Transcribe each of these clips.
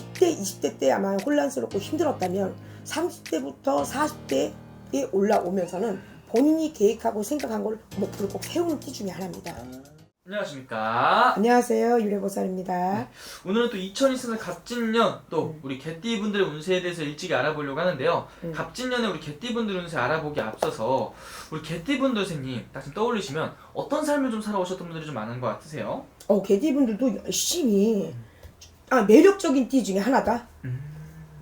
10대, 20대 때 아마 혼란스럽고 힘들었다면 30대부터 40대에 올라오면서는 본인이 계획하고 생각한 걸 목표를 꼭 세우는 띠 중에 하나입니다. 안녕하십니까. 안녕하세요. 유래보살입니다. 오늘은 또 2024년 갑진년 또 음. 우리 개띠분들의 운세에 대해서 일찍이 알아보려고 하는데요. 음. 갑진년에 우리 개띠분들 운세 알아보기 앞서서 우리 개띠분들 선생님 딱 좀 떠올리시면 어떤 삶을 좀 살아오셨던 분들이 좀 많은 것 같으세요? 어, 개띠분들도 열심히 아, 매력적인 띠 중에 하나다. 음.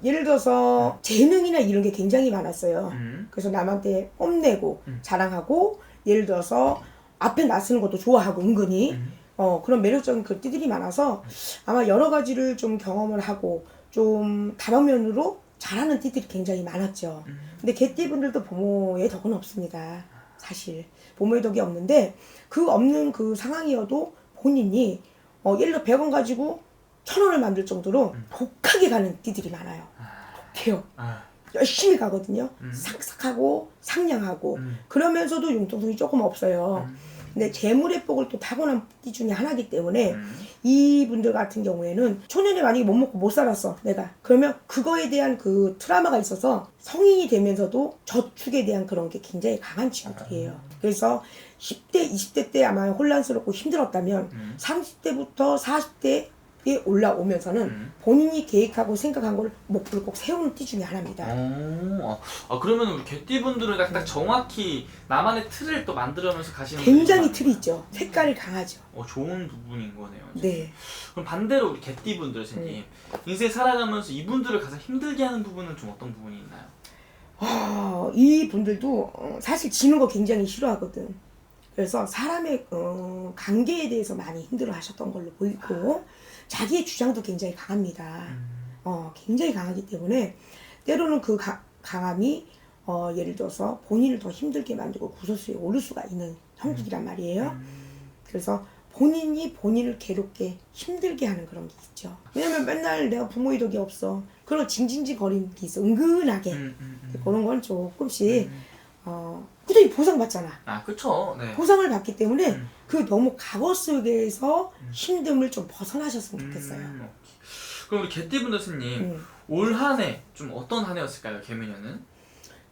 예를 들어서 재능이나 이런 게 굉장히 많았어요. 음. 그래서 남한테 뽐내고 음. 자랑하고 예를 들어서 앞에 나서는 것도 좋아하고 은근히 음. 어, 그런 매력적인 그 띠들이 많아서 아마 여러 가지를 좀 경험을 하고 좀 다방면으로 잘하는 띠들이 굉장히 많았죠. 음. 근데 개띠분들도 부모의 덕은 없습니다. 사실 부모의 덕이 없는데 그 없는 그 상황이어도 본인이 어, 예를 들어 100원 가지고 천 원을 만들 정도로 음. 독하게 가는 띠들이 많아요. 독해요. 아. 열심히 가거든요. 음. 삭삭하고 상냥하고 음. 그러면서도 융통성이 조금 없어요. 음. 근데 재물의 복을 또 타고난 띠 중에 하나이기 때문에 음. 이분들 같은 경우에는 초년에 만약에 못 먹고 못 살았어 내가 그러면 그거에 대한 그 트라우마가 있어서 성인이 되면서도 저축에 대한 그런 게 굉장히 강한 친구들이에요 그래서 10대 20대 때 아마 혼란스럽고 힘들었다면 음. 30대부터 40대 에 올라오면서는 음. 본인이 계획하고 생각한 걸 목표를 꼭 세우는 띠 중에 하나입니다. 오, 아, 아 그러면 우리 개띠분들은 딱, 딱 정확히 나만의 틀을 또 만들어면서 가시는 굉장히 틀이 있죠. 색깔이 강하죠. 어, 좋은 부분인 거네요. 네. 그럼 반대로 우리 개띠분들 선생님. 인생 살아가면서 이분들을 가장 힘들게 하는 부분은 좀 어떤 부분이 있나요? 아, 이 분들도 어, 사실 지는 거 굉장히 싫어하거든. 그래서 사람의 어, 관계에 대해서 많이 힘들어 하셨던 걸로 보이고, 자기의 주장도 굉장히 강합니다. 어, 굉장히 강하기 때문에, 때로는 그 가- 강함이, 어, 예를 들어서 본인을 더 힘들게 만들고 구설수에 오를 수가 있는 형국이란 말이에요. 그래서 본인이 본인을 괴롭게 힘들게 하는 그런 게 있죠. 왜냐면 맨날 내가 부모의 덕이 없어. 그런 징징징 거리는 게 있어. 은근하게. 음, 음, 음. 그런 건 조금씩 음. 어 꾸준히 보상받잖아. 아 그쵸. 네. 보상을 받기 때문에 음. 그 너무 과거 속에서 힘듦을 좀 벗어나셨으면 좋겠어요. 음. 그럼 우리 개띠분들 선생님 음. 올 한 해 좀 어떤 한 해였을까요? 개미년은?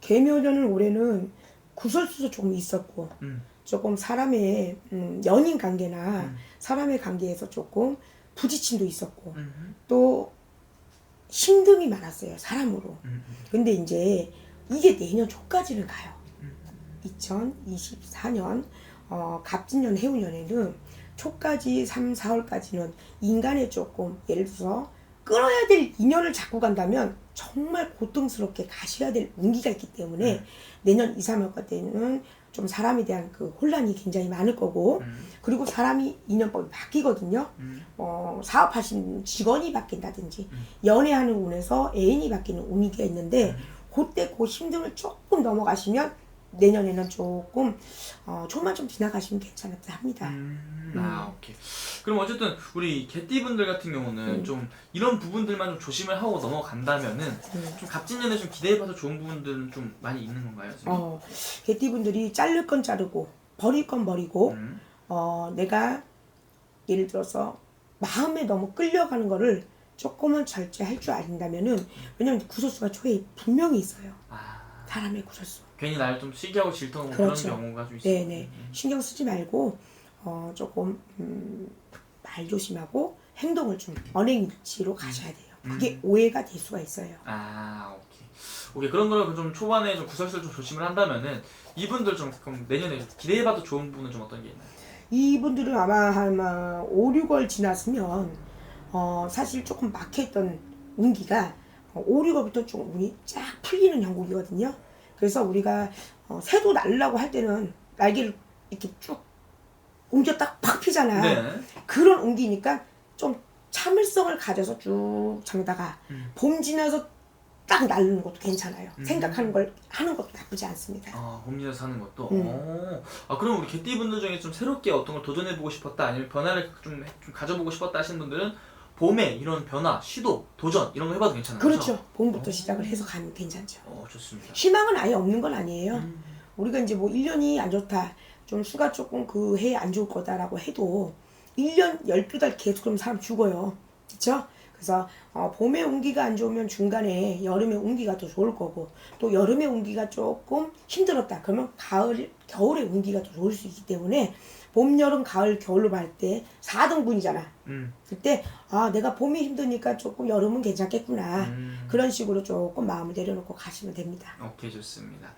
개묘년은 올해는 구설수도 조금 있었고 음. 조금 사람의 음, 연인 관계나 음. 사람의 관계에서 조금 부딪힘도 있었고 음. 또 힘듦이 많았어요 사람으로. 음. 근데 이제 이게 내년 초까지는 가요. 음. 2024년 어, 갑진년 해운년에는 초까지 3, 4월까지는 인간의 조금 예를 들어서 끌어야 될 인연을 잡고 간다면 정말 고통스럽게 가셔야 될 운기가 있기 때문에 음. 내년 2, 3월까 때는 좀 사람에 대한 그 혼란이 굉장히 많을 거고 음. 그리고 사람이 인연법이 바뀌거든요. 음. 어, 사업하시는 직원이 바뀐다든지 음. 연애하는 운에서 애인이 바뀌는 운이가 있는데 음. 그때 그 힘듦을 조금 넘어가시면 내년에는 조금 어, 조금만 좀 지나가시면 괜찮을까 합니다. 음. 아 오케이. 그럼 어쨌든 우리 개띠분들 같은 경우는 음. 좀 이런 부분들만 좀 조심을 하고 넘어간다면은 음. 좀 갑진년에 좀 기대해봐도 좋은 부분들은 좀 많이 있는 건가요? 선생님? 어, 개띠분들이 자를 건 자르고 버릴 건 버리고 음. 어, 내가 예를 들어서 마음에 너무 끌려가는 거를 조금은 절제할 줄 아신다면은 왜냐면 구설수가 초에 분명히 있어요. 아 사람의 구설수. 괜히 나를 좀 시기하고 질투하고 그렇죠. 그런 경우가 좀 있어요. 네네. 신경 쓰지 말고 어, 조금 음, 말 조심하고 행동을 좀 언행 일치로 가셔야 돼요. 그게 음. 오해가 될 수가 있어요. 아 오케이 오케이 그런 거를 좀 초반에 좀 구설수를 좀 조심을 한다면은 이분들 좀 그럼 내년에 기대해봐도 좋은 부분은 좀 어떤 게 있나요? 이분들은 아마 아마 5, 6월 지났으면 어, 사실 조금 막혀있던 운기가 어, 5, 6월부터 좀 운이 쫙 풀리는 형국이거든요. 그래서 우리가 어, 새도 날라고 할 때는 날개를 이렇게 쭉 옮겨 딱 팍 피잖아. 네. 그런 운기니까 좀 참을성을 가져서 쭉 장다가 음. 봄 지나서 딱 날르는 것도 괜찮아요. 음. 생각하는 걸 하는 것도 나쁘지 않습니다. 아 봄이서 사는 것도. 음. 오. 아 그럼 우리 개띠 분들 중에 좀 새롭게 어떤 걸 도전해 보고 싶었다 아니면 변화를 좀, 해- 좀 가져보고 싶었다 하시는 분들은 봄에 이런 변화, 시도, 도전 이런 거 해봐도 괜찮은 거죠? 그렇죠. 봄부터 어. 시작을 해서 가면 괜찮죠. 어 좋습니다. 희망은 아예 없는 건 아니에요. 음. 우리가 이제 뭐 1년이 안 좋다. 좀 수가 조금 그 해에 안 좋을 거다라고 해도 1년 12달 계속 그러면 사람 죽어요. 그쵸? 그래서 어, 봄에 운기가 안 좋으면 중간에 여름에 운기가 더 좋을 거고 또 여름에 운기가 조금 힘들었다 그러면 가을 겨울에 운기가 더 좋을 수 있기 때문에 봄 여름 가을 겨울로 볼때 4등분이잖아 음. 그때 아 내가 봄이 힘드니까 조금 여름은 괜찮겠구나 음. 그런 식으로 조금 마음을 내려놓고 가시면 됩니다 오케이 좋습니다.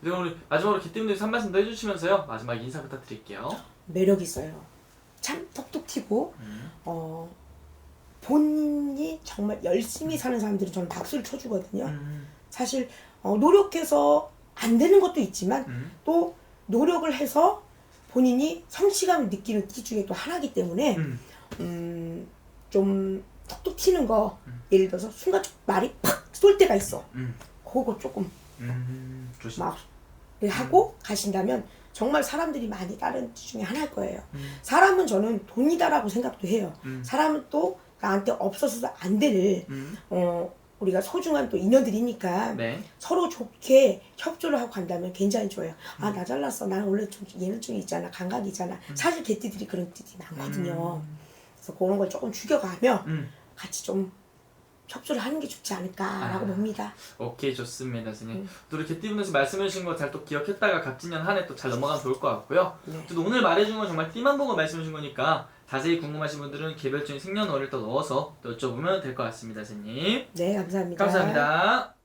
그리고 우리 마지막으로 개띠분들께서 한 말씀 더 해주시면서요. 마지막 인사 부탁드릴게요. 매력 있어요 참 톡톡 튀고 음. 어 본인이 정말 열심히 사는 사람들은 저는 박수를 쳐주거든요 음. 사실 어, 노력해서 안 되는 것도 있지만 음. 또 노력을 해서 본인이 성취감을 느끼는 티 중에 또 하나이기 때문에 음. 음, 좀 톡톡 튀는 거 예를 들어서 순간 말이 팍 쏠 때가 있어 음. 그거 조금 음. 막 하고 가신다면 정말 사람들이 많이 따르는 티 중에 하나일 거예요 음. 사람은 저는 돈이다라고 생각도 해요 음. 사람은 또 나한테 없어서도 안될 음. 어, 우리가 소중한 또 인연들이니까 네. 서로 좋게 협조를 하고 간다면 굉장히 좋아요. 아, 나 잘났어. 나는 원래 좀 예능증이 있잖아. 감각이 있잖아. 사실 개띠들이 그런 띠들이 많거든요. 그래서 그런 걸 조금 죽여가며 음. 같이 좀 협조를 하는 게 좋지 않을까라고 아. 봅니다. 오케이 좋습니다 선생님 음. 또 이렇게 띠분에서 말씀해 주신 거 잘 또 기억했다가 갑진년 한 해 또 잘 넘어가면 좋을 것 같고요 네. 또 오늘 말해준 건 정말 띠만 보고 말씀해준 거니까 자세히 궁금하신 분들은 개별적인 생년월일 또 넣어서 또 여쭤보면 될 것 같습니다 선생님 네, 감사합니다. 감사합니다